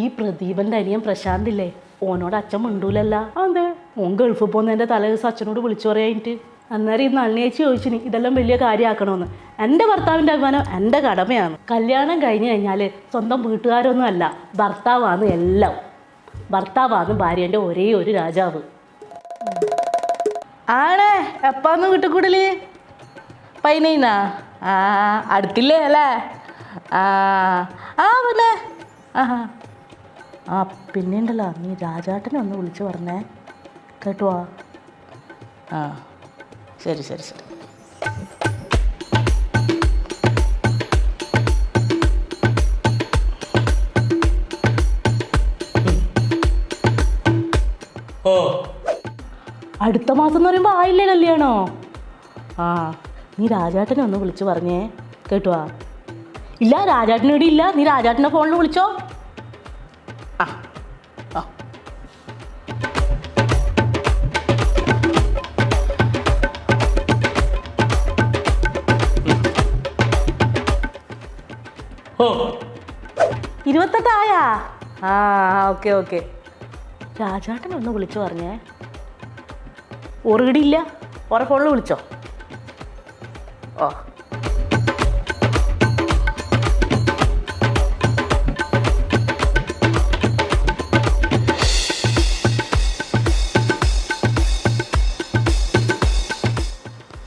ഈ പ്രദീപന്റെ അനിയൻ പ്രശാന്ത് ഇല്ലേ ഓനോട് അച്ഛൻ മിണ്ടൂലല്ല. അതെ ഓൻ ഗൾഫ് പോകുന്നതിന്റെ തലേ ദിവസം അച്ഛനോട് വിളിച്ചു പറയാനിട്ട് അന്നേരം ഈ നളിനേച്ചി ചോദിച്ചിന് ഇതെല്ലാം വലിയ കാര്യമാക്കണമെന്ന് എന്റെ ഭർത്താവിന്റെ അഭിമാനം എന്റെ കടമയാണ്. കല്യാണം കഴിഞ്ഞ് കഴിഞ്ഞാൽ സ്വന്തം വീട്ടുകാരൊന്നും അല്ല ഭർത്താവാണ് എല്ലാം. ഭർത്താവാണ് ഭാര്യന്റെ ഒരേ ഒരു രാജാവ്. ആണേ എപ്പാന്ന് വീട്ടുകൂടൽ പൈനീന്നാ ആ അടുത്തില്ലേ അല്ലേ? ആ ആ പിന്നെ ആ ആ പിന്നെ ഉണ്ടല്ലോ നീ രാജാട്ടനെ ഒന്ന് വിളിച്ചു പറഞ്ഞേ. കേട്ടോ ആ ശരി ശരി ശരി. ഓ. അടുത്ത മാസം എന്ന് പറയുമ്പോൾ ആയില്ലേ കല്യാണോ? ആ നീ രാജാട്ടനെ ഒന്ന് വിളിച്ചു പറഞ്ഞേ. കേട്ടോ ഇല്ല രാജാട്ടനോട് ഇല്ല. നീ രാജാട്ടനെ ഫോണിൽ വിളിച്ചോ. ഇരുപത്തെട്ടായാ? ആ ഓക്കെ ഓക്കെ. രാജാട്ടനെ ഒന്ന് വിളിച്ചു പറഞ്ഞേ. ഒറുകിടിയില്ല ഓരോ ഫോണിൽ വിളിച്ചോ. ഓ.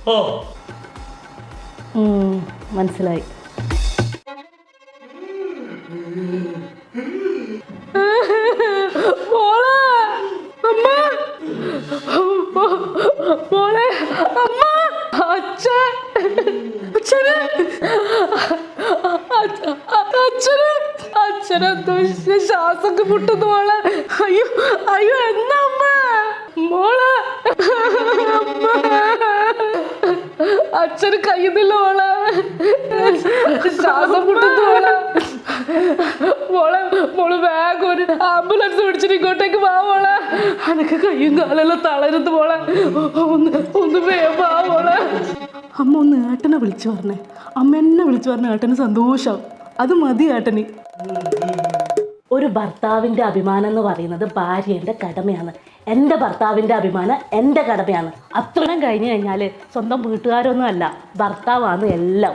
ഓ. മനസ്സിലായി. മോളെ അമ്മ അച്ഛൻ അച്ഛന്. അച്ഛന് അച്ഛനെന്തോ ശ്വാസമൊക്കെ പൊട്ടുന്നു മോളെ. അയ്യോ അയ്യോ എന്നാ അമ്മ? മോളെ അച്ഛന് കഴിയുന്നില്ല മോളെ. ശ്വാസം പൊട്ടുന്നു മോളെ. മോളെ മോൾ വേഗം ഒരു ആംബുലൻസ് പിടിച്ചിട്ട് ഇങ്ങോട്ടേക്ക് വാ മോളെ. അനക്ക് കയ്യും കാലെല്ലാം തളരുത് മോളെ. ഒന്ന് ഒന്ന് വേഗം വാ മോളെ. അമ്മ ഒന്ന് ഏട്ടനെ വിളിച്ചു പറഞ്ഞേ. അമ്മ എന്നെ വിളിച്ചു പറഞ്ഞ ഏട്ടന് സന്തോഷം. അത് മതി ഏട്ടന്. ഒരു ഭർത്താവിന്റെ അഭിമാനം എന്ന് പറയുന്നത് ഭാര്യന്റെ കടമയാണ്. എന്റെ ഭർത്താവിന്റെ അഭിമാനം എന്റെ കടമയാണ്. അത്രയും കഴിഞ്ഞു കഴിഞ്ഞാൽ സ്വന്തം വീട്ടുകാരൊന്നും അല്ല ഭർത്താവാണ് എല്ലാം.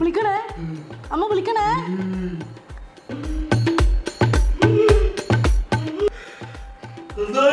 വിളിക്കണേ. അമ്മ വിളിക്കണേ. എന്താ